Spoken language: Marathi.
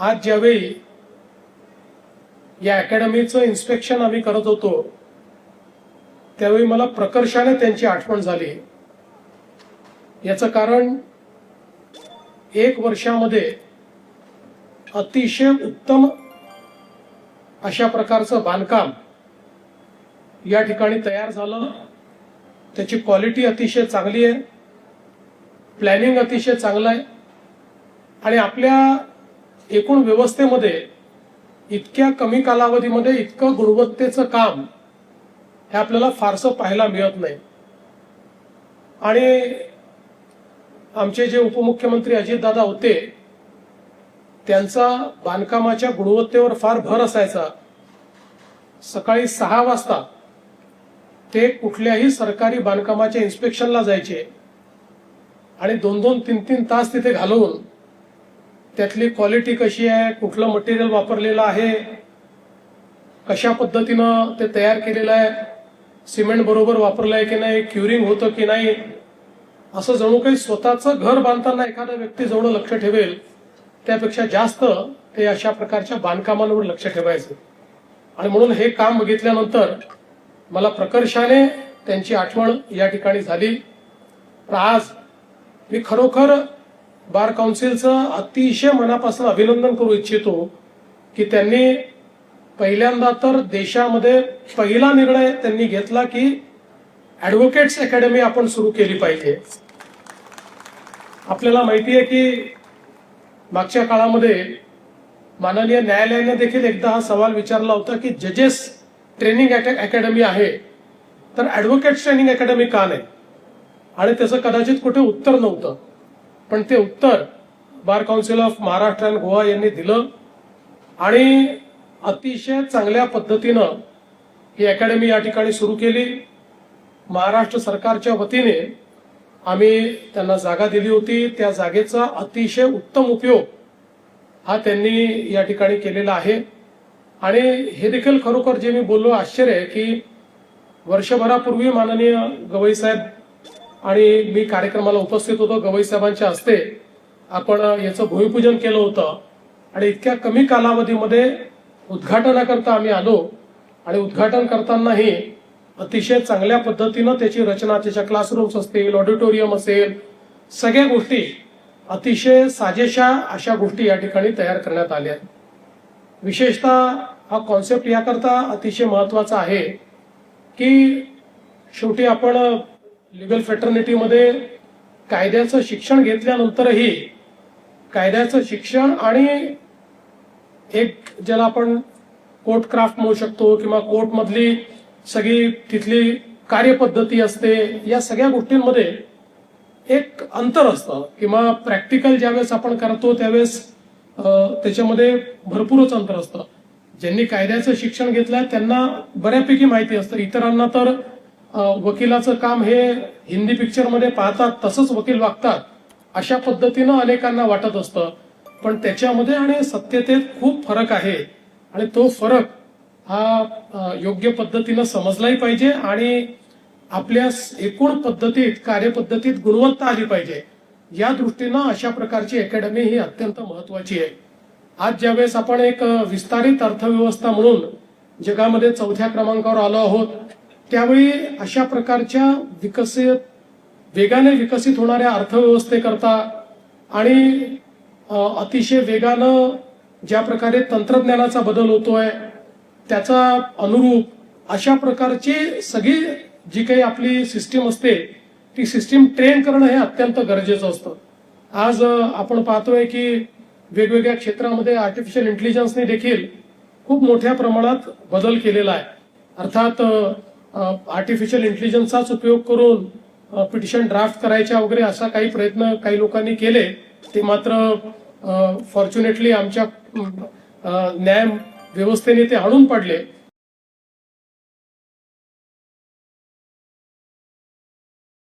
आज ज्यावेळी या अकॅडमीचं इन्स्पेक्शन आम्ही करत होतो त्यावेळी मला प्रकर्षाने त्यांची आठवण झाली. याचं कारण एक वर्षामध्ये अतिशय उत्तम अशा प्रकारचं बांधकाम या ठिकाणी तयार झालं. त्याची क्वालिटी अतिशय चांगली आहे. प्लॅनिंग अतिशय चांगलं आहे. आणि आपल्या एकूण व्यवस्थेमध्ये इतक्या कमी कालावधीमध्ये इतकं गुणवत्तेचं काम हे आपल्याला फारसं पाहायला मिळत नाही. आणि आमचे जे उपमुख्यमंत्री अजितदादा होते त्यांचा बांधकामाच्या गुणवत्तेवर फार भर असायचा. सकाळी सहा वाजता ते कुठल्याही सरकारी बांधकामाच्या इन्स्पेक्शनला जायचे आणि दोन दोन तीन तीन तास तिथे घालवून त्यातली क्वालिटी कशी आहे कुठलं मटेरियल वापरलेलं आहे कशा पद्धतीनं ते तयार केलेलं आहे सिमेंट बरोबर वापरलं आहे की नाही क्युरिंग होतं की नाही असं जणू काही स्वतःचं घर बांधताना एखादा व्यक्ती जेवढं लक्ष ठेवेल त्यापेक्षा जास्त ते अशा प्रकारच्या बांधकामांवर लक्ष ठेवायचं. आणि म्हणून हे काम बघितल्यानंतर मला प्रकर्षाने त्यांची आठवण या ठिकाणी झाली. आज मी खरोखर बार काउन्सिलचं अतिशय मनापासून अभिनंदन करू इच्छितो की त्यांनी पहिल्यांदा तर देशामध्ये पहिला निर्णय त्यांनी घेतला की ऍडव्होकेट्स अकॅडमी आपण सुरू केली पाहिजे. आपल्याला माहिती आहे की मागच्या काळामध्ये माननीय न्यायालयाने देखील एकदा हा सवाल विचारला होता की जजेस ट्रेनिंग अकॅडमी आहे तर ऍडव्होकेट्स ट्रेनिंग अकॅडमी का नाही? आणि त्याचं कदाचित कुठे उत्तर नव्हतं. पण ते उत्तर bar council of Maharashtra and Goa यांनी दिलं. आणि अतिशय चांगल्या पद्धतीनं ही अकॅडमी या ठिकाणी सुरू केली. महाराष्ट्र सरकारच्या वतीने आम्ही त्यांना जागा दिली होती. त्या जागेचा अतिशय उत्तम उपयोग हा त्यांनी या ठिकाणी केलेला आहे. आणि हे देखील खरोखर जे मी बोललो आश्चर्य आहे की वर्षभरापूर्वी माननीय गवई साहेब आणि मी कार्यक्रमाला उपस्थित होतो. गवई साहेबांच्या हस्ते आपण याचं भूमिपूजन केलं होतं. आणि इतक्या कमी कालावधीमध्ये उद्घाटनाकरता आम्ही आलो. आणि उद्घाटन करतानाही अतिशय चांगल्या पद्धतीनं त्याची रचना त्याच्या क्लासरूम्स असतील ऑडिटोरियम असेल सगळ्या गोष्टी अतिशय साजेशा अशा गोष्टी या ठिकाणी तयार करण्यात आल्या. आहेत विशेषतः हा कॉन्सेप्ट याकरता अतिशय महत्त्वाचा आहे की शेवटी आपण लिगल फेटर्निटीमध्ये कायद्याचं शिक्षण घेतल्यानंतरही कायद्याचं शिक्षण आणि एक ज्याला आपण कोर्ट क्राफ्ट म्हणू शकतो किंवा कोर्टमधली सगळी तिथली कार्यपद्धती असते या सगळ्या गोष्टींमध्ये एक अंतर असतं किंवा प्रॅक्टिकल ज्यावेळेस आपण करतो त्यावेळेस त्याच्यामध्ये भरपूरच अंतर असतं. ज्यांनी कायद्याचं शिक्षण घेतलं त्यांना बऱ्यापैकी माहिती असतं. इतरांना तर वकिलाचं काम हे हिंदी पिक्चरमध्ये पाहतात तसंच वकील वागतात अशा पद्धतीनं अनेकांना वाटत असतं. पण त्याच्यामध्ये आणि सत्यतेत खूप फरक आहे. आणि तो फरक हा योग्य पद्धतीनं समजलाही पाहिजे आणि आपल्या एकूण पद्धतीत कार्यपद्धतीत गुणवत्ता आली पाहिजे. या दृष्टीनं अशा प्रकारची अकॅडमी ही अत्यंत महत्वाची आहे. आज ज्यावेळेस आपण एक विस्तारित अर्थव्यवस्था म्हणून जगामध्ये चौथ्या क्रमांकावर आलो आहोत त्यावेळी अशा प्रकारच्या विकसित वेगाने विकसित होणाऱ्या अर्थव्यवस्थेकरता आणि अतिशय वेगानं ज्या प्रकारे तंत्रज्ञानाचा बदल होतोय त्याचा अनुरूप अशा प्रकारची सगळी जी काही आपली सिस्टीम असते ती सिस्टीम ट्रेन करणं हे अत्यंत गरजेचं असतं. आज आपण पाहतोय की वेगवेगळ्या क्षेत्रामध्ये आर्टिफिशियल इंटेलिजन्सने देखील खूप मोठ्या प्रमाणात बदल केलेला आहे. अर्थात आर्टिफिशियल इंटेलिजन्सचाच उपयोग करून पिटिशन ड्राफ्ट करायच्या वगैरे असा काही प्रयत्न काही लोकांनी केले. ते मात्र फॉर्च्युनेटली आमच्या न्याय व्यवस्थेने ते आणून पडले.